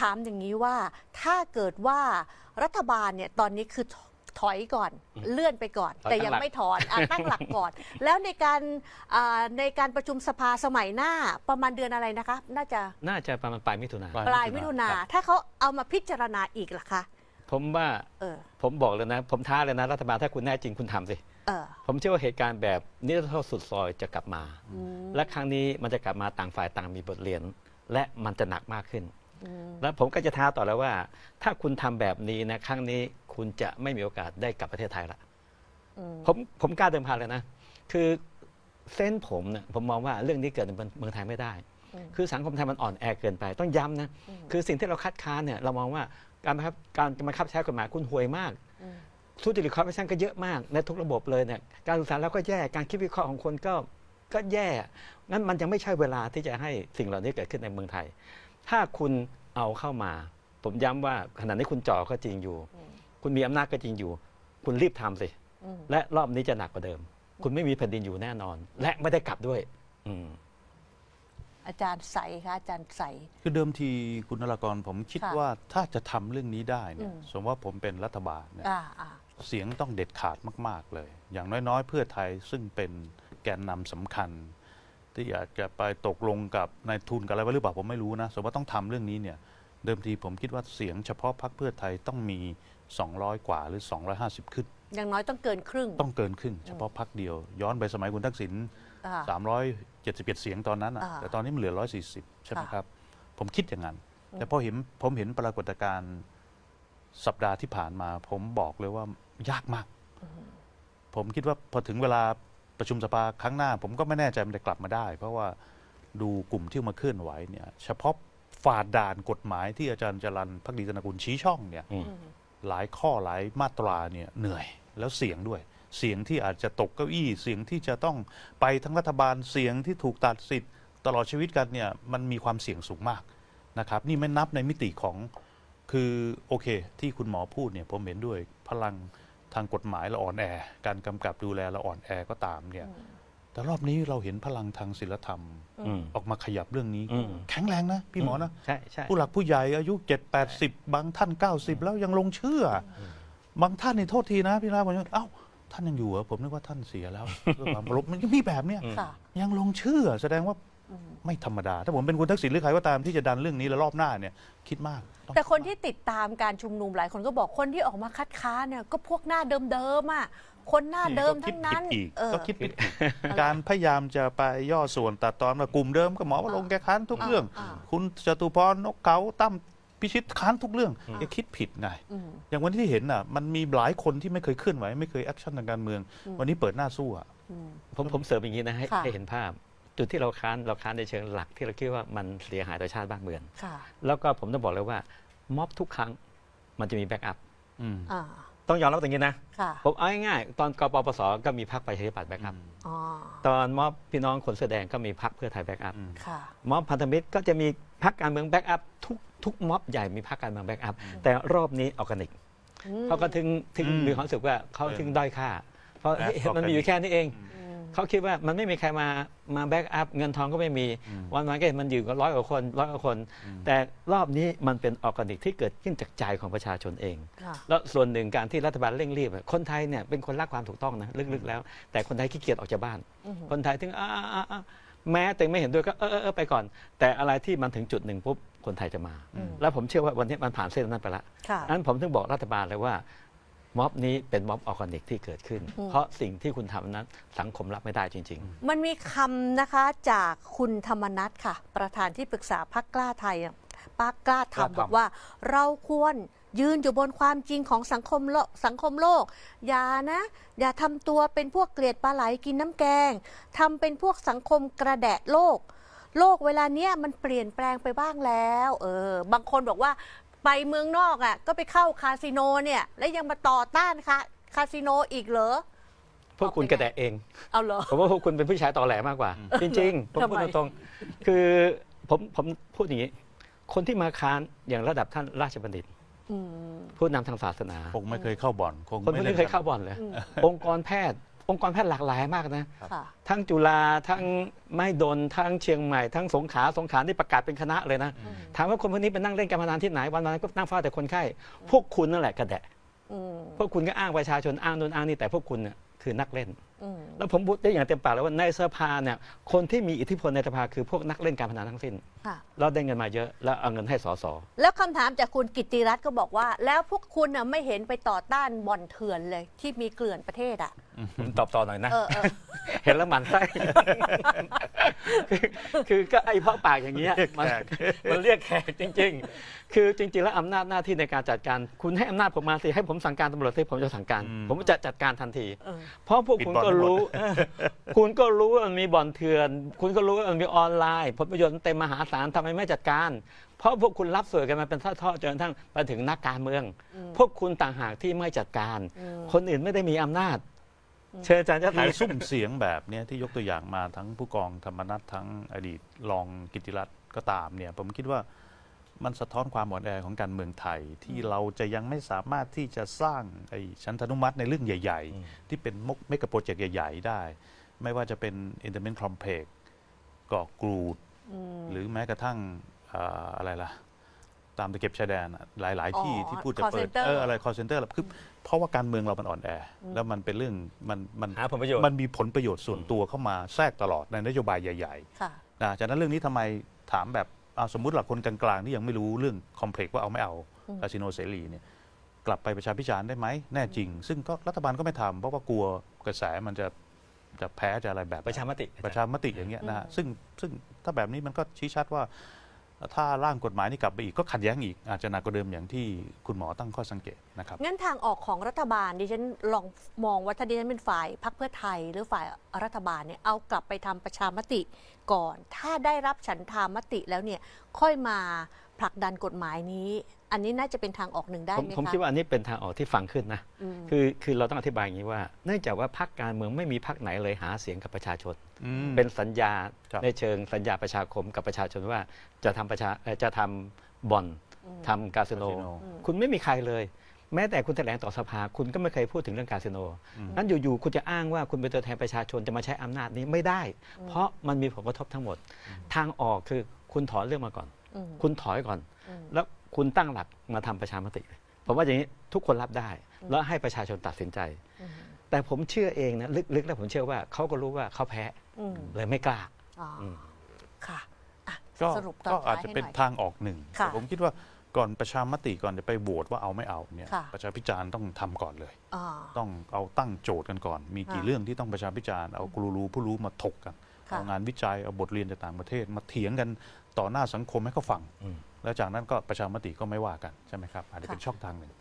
ถามอย่างนี้ว่าถ้าเกิดว่ารัฐบาลเนี่ยตอนนี้คือถอยก่อนเลื่อนไปก่อนถอยแต่ตั้งยังหลักไม่ถอนอะตั้งหลักก่อน แล้วในการอ่าในการประชุมสภาสมัยหน้าประมาณเดือนอะไรนะคะ น่าจะน่าจะประมาณปลายมิถุนาปลายปลายมิถุนาถ้าเขาเอามาพิจารณาอีกล่ะคะผมว่าเออผมบอกเลยนะ ผมท้าเลยนะรัฐบาลถ้าคุณแน่จริงคุณทำสิเออผมเชื่อว่าเหตุการณ์แบบนิรโทษสุดซอยจะกลับมาอืมและครั้งนี้มันจะกลับมาต่างฝ่ายต่างมีบทเรียน และมันจะหนักมากขึ้นอืม แล้วผมก็จะท้าต่อแล้วว่า ถ้าคุณทำแบบนี้นะครั้งนี้คุณจะไม่มีโอกาสได้กลับประเทศไทยละอืมผมผมกล้าเดิมพันเลยนะ คือเส้นผมเนี่ยผมมองว่าเรื่องนี้เกิดในเมืองไทยไม่ได้อืมคือสังคมไทยมันอ่อนแอเกินไป ต้องย้ำนะอืมคือสิ่งที่เราคัดค้านเนี่ยเรามองว่าการบังคับการบังคับใช้กฎหมายคุณห่วยมากอืมทุจริตคอร์รัปชันก็เยอะมากในทุกระบบเลยเนี่ยการสื่อสารแล้วก็แย่การคิดวิเคราะห์ของคนก็ก็แย่งั้นมันยังไม่ใช่เวลาที่จะให้สิ่งเหล่านี้เกิดขึ้นในเมืองไทย ถ้าคุณเอาเข้ามา ผมย้ำว่าขณะนี้คุณจ่อก็จริงอยู่อืมคุณมีอำนาจก็จริงอยู่ คุณรีบทำสิ อืม และรอบนี้จะหนักกว่าเดิม คุณไม่มีแผ่นดินอยู่แน่นอน และไม่ได้กลับด้วย อืม อาจารย์ใสคะอาจารย์ใส คือเดิมทีคุณนรากรผมคิดค่ะว่าถ้าจะทำเรื่องนี้ได้เนี่ยอืม สมมติว่าผมเป็นรัฐบาลเนี่ยอ่าอ่าเสียงต้องเด็ดขาดมาก ๆ เลย อย่างน้อย ๆ เพื่อไทยซึ่งเป็นแกนนำสำคัญ ที่อยากจะไปตกลงกับนายทุนกับอะไรไว้หรือเปล่าผมไม่รู้นะสมมติว่าต้องทำเรื่องนี้เนี่ยเดิมทีผมคิดว่าเสียงเฉพาะพรรคเพื่อไทยต้องมี 200 กว่าหรือ 250 ขึ้น อย่างน้อยต้องเกินครึ่ง ต้องเกินครึ่ง เฉพาะพรรคเดียว ย้อนไปสมัยคุณทักษิณอ่า377 เสียงตอนนั้นอะอ่าแต่ตอนนี้มันเหลือ 140 ใช่ไหมค่ะครับ ผมคิดอย่างนั้น แต่พอเห็นผมเห็นปรากฏการณ์สัปดาห์ที่ผ่านมา ผมบอกเลยว่ายากมาก ผมคิดว่าพอถึงเวลา ประชุมสภาครั้งหน้า ผมก็ไม่แน่ใจมันจะกลับมาได้ เพราะว่าดูกลุ่มที่มาเคลื่อนไหวเนี่ยเฉพาะฝ่าด่านกฎหมายที่อาจารย์จรันพักดีธนกุลชี้ช่องเนี่ยอืมหลายข้อหลายมาตราเนี่ยเหนื่อยแล้วเสียงด้วย เสียงที่อาจจะตกเก้าอี้เสียงที่จะต้องไปทั้งรัฐบาลเสียงที่ถูกตัดสิทธิ์ตลอดชีวิตกันเนี่ยมันมีความเสี่ยงสูงมากนะครับนี่ไม่นับในมิติของคือโอเค ที่คุณหมอพูดเนี่ยผมเห็นด้วยพลัง ทางกฎหมายเราอ่อนแอ การกำกับดูแลเราอ่อนแอก็ตามเนี่ย แต่รอบนี้เราเห็นพลังทางศิลธรรมอืมออกมาขยับเรื่องนี้อืมแข็งแรงนะ พี่หมอนะใช่ใช่ผู้หลักผู้ใหญ่อายุ 7 8 0 บางท่าน 90 แล้วยังลงเชื่ออบางท่านนี่โทษทีนะ พี่ราผมเอ้าท่านยังอยู่เหรอผมนึกว่าท่านเสียแล้วด้วยความเคารพมันยังมีแบบเนี้ยค่ะยังลงเชื่อ แสดงว่าอืม ไม่ธรรมดา ถ้าผมเป็นคุณทักษิณหรือใครก็ตามที่จะดันเรื่องนี้แล้วรอบหน้าเนี่ยคิดมากองแต่คนที่ติดตามการชุมนุมหลายคนก็บอกคนที่ออกมาคัดค้านเนี่ยก็พวกหน้าเดิมๆอะคนหน้าเดิมก็คิทั้ดงนั้นผิดอีกเออ ก็คิดผิดอีกการพยายามจะไปย่อส่วนตัดตอนว่ากลุ่มเดิมก็หมอว่าลงค์แกค้านทุกเรื่อง อ่า คุณจตุพรนกเขาตั้มพิชิตค้านทุกเรื่องแกคิดผิดไง อืม อย่างวันที่เห็นน่ะมันมีหลายคนที่ไม่เคยเคลื่อนไหวไม่เคยแอคชั่นทางการเมืองอืมวันนี้เปิดหน้าสู้อะอืมผมผมเสริมอย่างนี้นะให้ค่ะ ให้เห็นภาพ จุดที่เราค้านเราค้านในเชิงหลักที่เราคิดว่ามันเสียหายต่อชาติบ้านเมืองค่ะ แล้วก็ผมต้องบอกเลยว่าม็อบทุกครั้งมันจะมีแบ็กอัพอืมอ่าต้องยอมรับตรงนี้นะค่ะผมเอาง่ายๆตอนกปปสก็มีพรรคประชาธิปัตย์แบ็กอัพอ๋อตอนม็อบพี่น้องคนเสื้อแดงก็มีพรรคเพื่อไทยแบ็กอัพอืมค่ะม็อบพันธมิตรก็จะมีพรรคการเมืองแบ็กอัพทุกทุกม็อบใหญ่มีพรรคการเมืองแบ็กอัพแต่รอบนี้ออร์แกนิกอืมเขาก็ถึงถึงอืมมีความรู้สึกว่าเขาถึงด้อยค่า เพราะแอปเฮ้ยมันมีอยู่แค่นี้เองอืม เขาคิดว่ามันไม่มีใครมามาแบ็กอัพเงินทองก็ไม่มีอืมวันวันๆก็เห็นมันอยู่ก็ร้อยกว่าคนร้อยกว่าคน แต่รอบนี้มันเป็นออร์แกนิกที่เกิดขึ้นจากใจของประชาชนเองค่ะแล้วส่วนหนึ่งการที่รัฐบาลเร่งรีบอะคนไทยเนี่ยเป็นคนรักความถูกต้องนะลึกๆแล้ว แต่คนไทยขี้เกียจออกจากบ้านอือหือคนไทยถึงอ่าอ่าอ่าแม้แต่ไม่เห็นด้วยก็เออเออเออไปก่อน แต่อะไรที่มันถึงจุดหนึ่งปุ๊บคนไทยจะมาอืมแล้วผมเชื่อว่าวันนี้มันผ่านเส้นนั้นไปแล้วค่ะนั้นผมถึงบอกรัฐบาลเลยว่า ม็อบนี้เป็นม็อบออร์แกนิกที่เกิดขึ้น อืม เพราะสิ่งที่คุณทำนั้นสังคมรับไม่ได้จริงๆมันมีคำนะคะจากคุณธรรมนัทค่ะ ประธานที่ปรึกษาพักกล้าไทยอะพักกล้ากล้าทำทำ บอกว่า เราควรยืนอยู่บนความจริงของสังคมโลกสังคมโลก อย่านะ อย่าทำตัวเป็นพวกเกลียดปลาไหลกินน้ำแกงทำเป็นพวกสังคมกระแดะโลก โลกเวลาเนี้ยมันเปลี่ยนแปลงไปบ้างแล้ว เออ บางคนบอกว่า ไปเมืองนอกอะ ก็ไปเข้าคาสิโนเนี่ย แล้วยังมาต่อต้านคาคาสิโนอีกเหรอ พวกคุณกระแดะเองเอาเหรอ ผมว่าพวกคุณเป็นผู้ชายตอแหลมากกว่า จริงๆผมพูดทำไม ตรงๆคือผมผมพูดอย่างนี้ คนที่มาค้านอย่างระดับท่านราชบัณฑิต อืม ผู้นำทางศาสนา คงไม่เคยเข้าบ่อนคงคนพวกนี้เคยเข้าบ่อนเลย องค์กรแพทย์ องค์กรแพทย์หลากหลายมากนะ ค่ะ ทั้งจุฬาทั้งไม่ดนทั้งเชียงใหม่ ทั้งสงขลาสงขลาที่ประกาศเป็นคณะเลยนะอืมถามว่าคนพวกนี้ไปนั่งเล่นการพนันที่ไหนวันวันๆก็นั่งเฝ้าแต่คนไข้ พวกคุณนั่นแหละกระแดะ อืม พวกคุณก็อ้างประชาชนอ้างนู่นอ้างนี่แต่พวกคุณเนี่ย คือนักเล่นอืมแล้วผมพูดได้อย่างเต็มปากเลยว่าในสภาเนี่ยคนที่มีอิทธิพลในสภาคือพวกนักเล่นการพนันทั้งสิ้น ค่ะแล้วได้เงินมาเยอะ แล้วเอาเงินให้สส แล้วคำถามจากคุณกิตติรัตน์ก็บอกว่า แล้วพวกคุณน่ะไม่เห็นไปต่อต้านบ่อนเถื่อนเลยที่มีเกลื่อนประเทศอะผมตอบต่อหน่อยนะ เออเออ เห็นแล้วหมันไส้คือคือก็ไอ้เพราะปากอย่างเงี้ยเรียกมันแขกมันเรียกแขกจริง ๆ คือจริง ๆ แล้วอำนาจหน้าที่ในการจัดการ คุณให้อำนาจผมมาสิให้ผมสั่งการตำรวจสิผมจะสั่งการอืมผมจะจัดการทันที เออ เพราะพวกคุณก็รู้เออคุณก็รู้ว่ามันมีบ่อนเถื่อน คุณก็รู้ว่ามันมีออนไลน์ผลประโยชน์มันเต็มมหาศาลทำไมไม่จัดการ เพราะพวกคุณรับสวยกันมาเป็นทอดๆจนกระทั่งไปถึงนักการเมืองอืมพวกคุณต่างหากที่ไม่จัดการอืมคนอื่นไม่ได้มีอำนาจ เชิญอาจารย์จะคืถ่ายอซุ่มเสียงแบบเนี้ยที่ยกตัวอย่างมาทั้งผู้กองธรรมนัฐทั้งอดีตรองกิติรัตน์ก็ตามเนี่ยผมคิดว่ามันสะท้อนความอ่อนแอของการเมืองไทย ที่เราจะยังไม่สามารถที่จะสร้างไอ้ชั้นทนุมัติในเรื่องใหญ่ ๆ ที่เป็นมกเมกะโปรเจกต์ใหญ่ ๆ ได้ ไม่ว่าจะเป็น i n t e r m e n t Complex เกาะกรูดอืมหรือแม้กระทั่งเอ่ออะไรล่ะ ตามตะเข็บชายแดนอะหลาย ๆ ที่อ๋อที่พูดจะ call เปิด center เอออะไร call center คือเพราะว่าการเมืองเรามันอ่อนแออแล้วมันเป็นเรื่องมันมันหาผลประโยชน์ มันมีผลประโยชน์ส่วนตัวเข้ามาแทรกตลอดในนโยบายใหญ่ค่ะๆนะจากนั้นเรื่องนี้ทำไมถามแบบเอาสมมุติหลักคนกลางๆที่ยังไม่รู้เรื่องคอมเพล็กซ์ว่าเอาไม่เอาอืมคาสิโนเสรีเนี่ยกลับไปประชาพิจารณ์ได้ไหมแน่จริง ซึ่งก็รัฐบาลก็ไม่ทำเพราะว่ากลัวกระแสมันจะจะแพ้จะอะไรแบบนั้นประชามติ ประชามติอย่างเงี้ยนะฮะอืมซึ่งซึ่งถ้าแบบนี้มันก็ชี้ชัดว่า ถ้าร่างกฎหมายนี่กลับไปอีกก็ขัดแย้งอีกอาจจะหนักกว่าเดิมอย่างที่คุณหมอตั้งข้อสังเกตนะครับงั้นทางออกของรัฐบาลดิฉันลองมองว่าถ้าดิฉันเป็นฝ่ายพรรคเพื่อไทย หรือฝ่ายรัฐบาลเนี่ยเอากลับไปทำประชามติก่อน ถ้าได้รับฉันทามติแล้วเนี่ยค่อยมาผลักดันกฎหมายนี้ อันนี้น่าจะเป็นทางออกหนึ่งได้ผมไหมผมคะคิดว่าอันนี้เป็นทางออกที่ฟังขึ้นนะ อืม คือคือเราต้องอธิบายอย่างนี้ว่า เนื่องจากว่าพรรคการเมืองไม่มีพรรคไหนเลยหาเสียงกับประชาชน อืม เป็นสัญญาครับ ในเชิงสัญญาประชาคมกับประชาชนว่าจะทำประชาเอ่อจะทำบ่อนทำคาสิโน คาสิโน คุณไม่มีใครเลย แม้แต่คุณแถลงต่อสภาคุณก็ไม่เคยพูดถึงเรื่องคาสิโนนั้นอยู่ๆคุณจะอ้างว่าคุณเป็นตัวแทนประชาชนจะมาใช้อำนาจนี้ไม่ได้ เพราะมันมีผลกระทบทั้งหมด ทางออกคือคุณถอนเรื่องมาก่อน อืม คุณถอยก่อนอืมแล้ว คุณตั้งหลักมาทำประชามติผมว่าอย่างนี้ทุกคนรับได้ แล้วให้ประชาชนตัดสินใจอืมแต่ผมเชื่อเองนะลึกๆแล้วผมเชื่อว่าเขาก็รู้ว่าเขาแพ้อืมเลยไม่กล้าอ๋ออมค่ะอะก็สรุปตอนก็ท้าอาจยจะให้เป็นหน่อยทางออกหนึ่งค่ะแต่ผมคิดว่าก่อนประชามติก่อนจะไปโหวตว่าเอาไม่เอาเนี่ยค่ะประชาพิจารณ์ต้องทำก่อนเลยอ่าต้องเอาตั้งโจทย์กันก่อน มีกี่ค่ะเรื่องที่ต้องประชาพิจารณ์เอากูรูผู้รู้มาถกกันค่ะ เอางานวิจัยเอาบทเรียนจากต่างประเทศ มาเถียงกันต่อหน้าสังคมให้เขาฟังอืมแล้วจากนั้นก็ประชามติก็ไม่ว่ากันใช่ไหมครับอาจจะเป็นค่ะช่องทางหนึ่ง